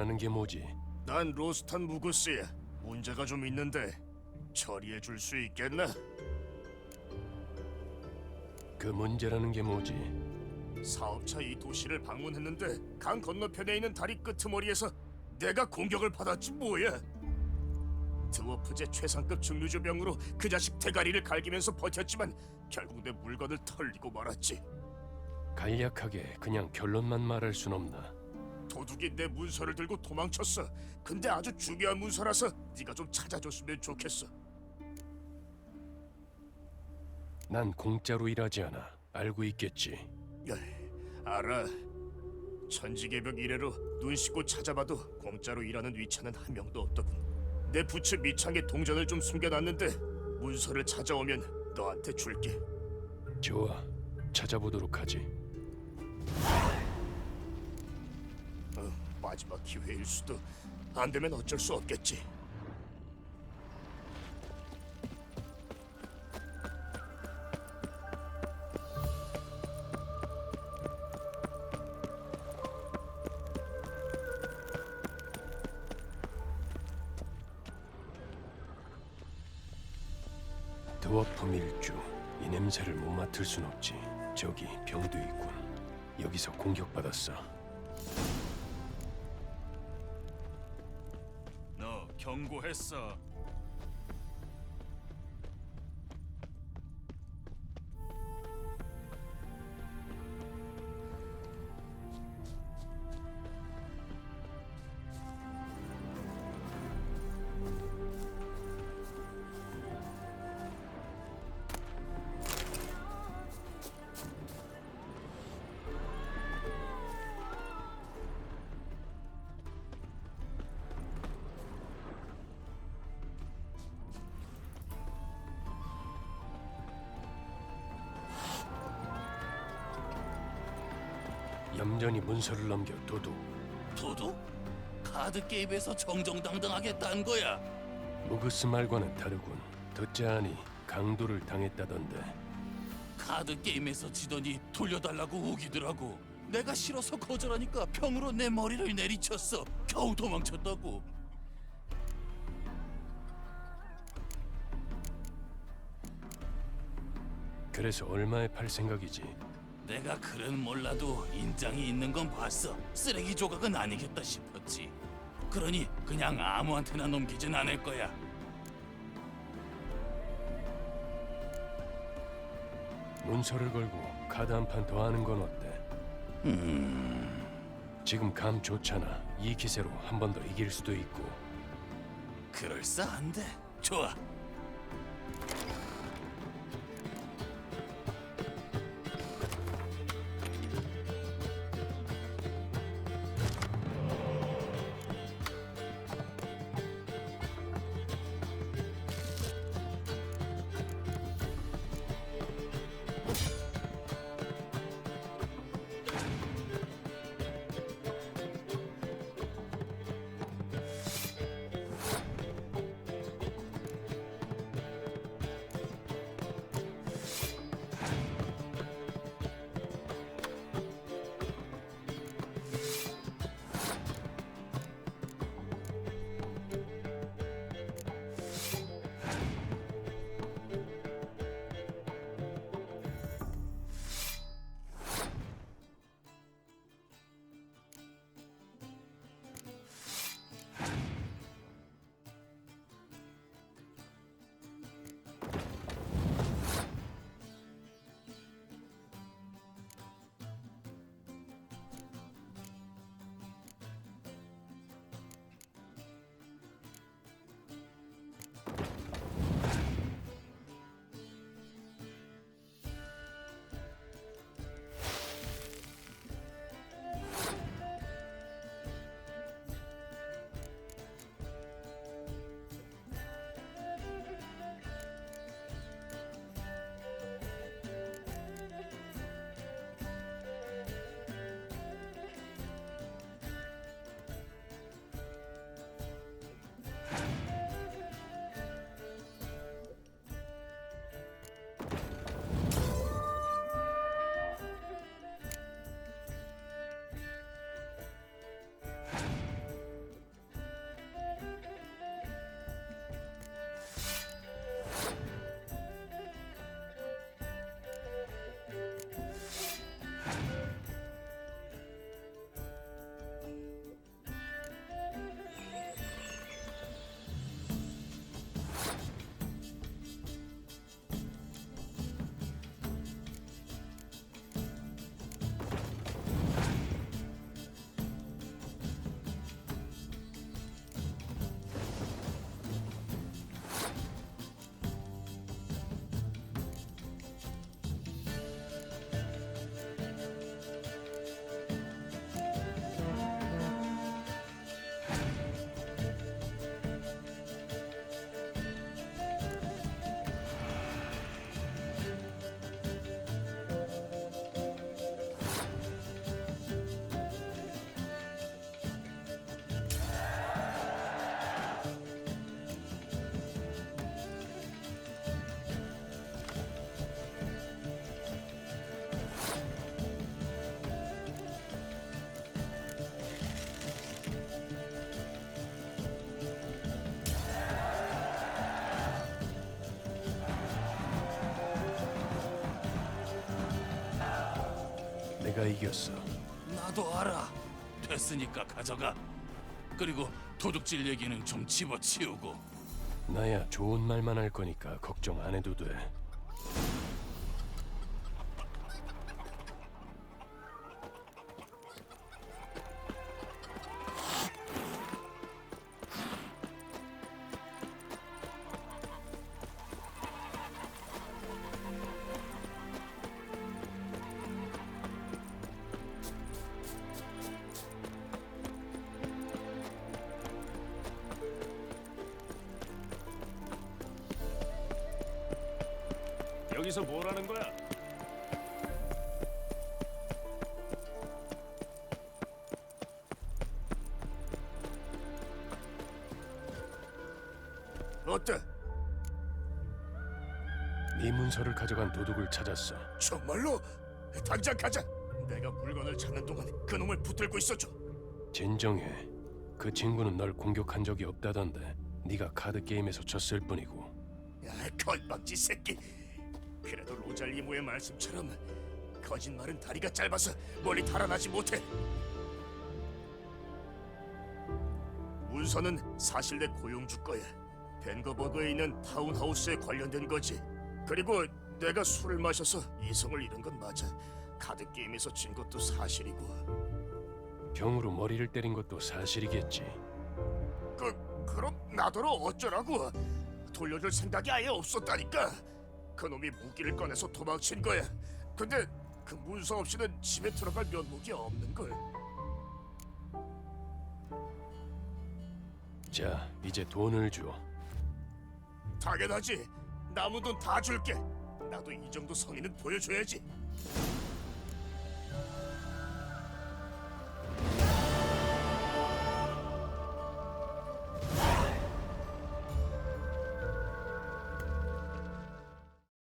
원하는 게 뭐지? 난 로스탄 무구스야. 문제가 좀 있는데 처리해 줄 수 있겠나? 그 문제라는 게 뭐지? 사업차 이 도시를 방문했는데 강 건너편에 있는 다리 끄트머리에서 내가 공격을 받았지 뭐야. 드워프제 최상급 중류조병으로 그 자식 대가리를 갈기면서 버텼지만 결국 내 물건을 털리고 말았지. 간략하게 그냥 결론만 말할 순 없나? 도둑이 내 문서를 들고 도망쳤어. 근데 아주 중요한 문서라서 네가 좀 찾아줬으면 좋겠어. 난 공짜로 일하지 않아. 알고 있겠지. 에이, 알아. 천지개벽 이래로 눈 씻고 찾아봐도 공짜로 일하는 위치는 한 명도 없더군. 내 부츠 밑창에 동전을 좀 숨겨놨는데 문서를 찾아오면 너한테 줄게. 좋아. 찾아보도록 하지. 마지막 기회일 수도. 안 되면 어쩔 수 없겠지. 드워프 밀주. 이 냄새를 못 맡을 순 없지. 저기 병도 있군. 여기서 공격받았어. 경고했어. 얌전히 문서를 넘겨 도둑. 도둑? 카드 게임에서 정정당당하게 딴 거야. 무그스 말과는 다르군. 듣자 하니 강도를 당했다던데. 카드 게임에서 지더니 돌려달라고 우기더라고. 내가 싫어서 거절하니까 평으로 내 머리를 내리쳤어. 겨우 도망쳤다고. 그래서 얼마에 팔 생각이지? 내가 글은 몰라도 인장이 있는 건 봤어. 쓰레기 조각은 아니겠다 싶었지. 그러니 그냥 아무한테나 넘기진 않을 거야. 문서를 걸고 카드 한 판 더 하는 건 어때? 지금 감 좋잖아. 이 기세로 한 번 더 이길 수도 있고. 그럴싸한데. 좋아. 내가 이겼어. 나도 알아. 됐으니까 가져가. 그리고 도둑질 얘기는 좀 집어치우고. 나야 좋은 말만 할 거니까 걱정 안 해도 돼. 여기서 뭘 하는 거야? 어때? 네 문서를 가져간 도둑을 찾았어. 정말로? 당장 가자. 내가 물건을 찾는 동안 그놈을 붙들고 있어줘. 진정해. 그 친구는 널 공격한 적이 없다던데. 네가 카드 게임에서 졌을 뿐이고. 야, 건방지 새끼. 그래도 로잘리모의 말씀처럼 거짓말은 다리가 짧아서 멀리 달아나지 못해. 문서는 사실 내 고용주 거야. 벤거버그에 있는 타운하우스에 관련된 거지. 그리고 내가 술을 마셔서 이성을 잃은 건 맞아. 카드 게임에서 진 것도 사실이고. 병으로 머리를 때린 것도 사실이겠지. 그 그럼 나더러 어쩌라고? 돌려줄 생각이 아예 없었다니까. 그놈이 무기를 꺼내서 도망친 거야. 근데 그 문서 없이는 집에 들어갈 면목이 없는 걸. 자, 이제 돈을 줘. 당연하지. 남은 돈 다 줄게. 나도 이 정도 성의는 보여줘야지.